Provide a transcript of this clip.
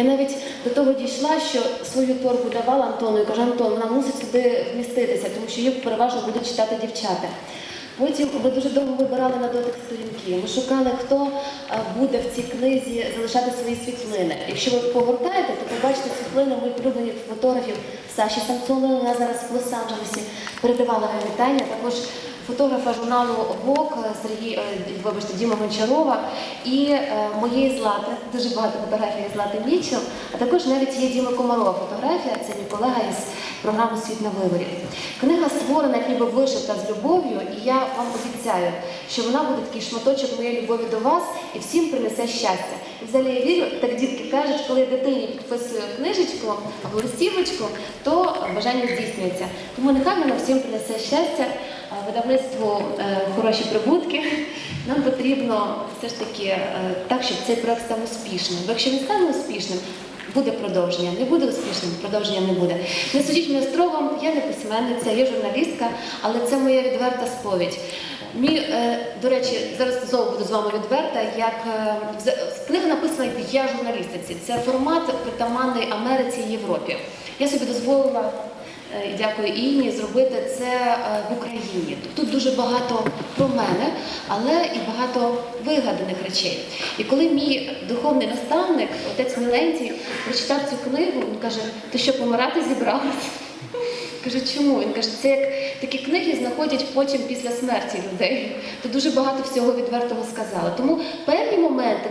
Я навіть до того дійшла, що свою торбу давала Антону і кажу, Антон, вона мусить сюди вміститися, тому що її переважно будуть читати дівчата. Потім ми дуже довго вибирали на дотик сторінки. Ми шукали, хто е, буде в цій книзі залишати свої світлини. Якщо ви погортаєте, то побачите світлини моїх улюблених фотографів Саші Самсонової, вона зараз в Лос-Анджелесі передавала вітання. Також фотографа журналу Вок Сергій, е, вибачте, Діма Гончарова і е, моєї Злати, дуже багато фотографій Злати Мічел, а також навіть є Діма Комарова фотографія, це мій колега із програми Світ на виборі. Книга створена як ніби вишита з любов'ю, і я вам обіцяю, що вона буде такий шматочок моєї любові до вас і всім принесе щастя. І взагалі я вірю, так дітки кажуть, коли дитині підписую книжечку або листівочку, то бажання здійснюється. Тому нехай воно всім принесе щастя, а видавництву е, хороші прибутки. Нам потрібно все ж таки е, так, щоб цей проект став успішним. Бо якщо він стане успішним, буде продовження. Не буде успішним, продовження не буде. Не судіть мене строго, я не письменниця, я журналістка, але це моя відверта сповідь. Мій, е, до речі, зараз знову буду з вами відверта. Як книга написана як я журналістиці. Це формат притаманний Америці і Європі. Я собі дозволила. Е, дякую Інні зробити це е, в Україні. Тут дуже багато про мене, але і багато вигаданих речей. І коли мій духовний наставник, отець Мілентій, прочитав цю книгу, він каже: ти що помирати зібралась? Каже, чому? Він каже, це як такі книги знаходять потім після смерті людей. То дуже багато всього відвертого сказали. Тому певні моменти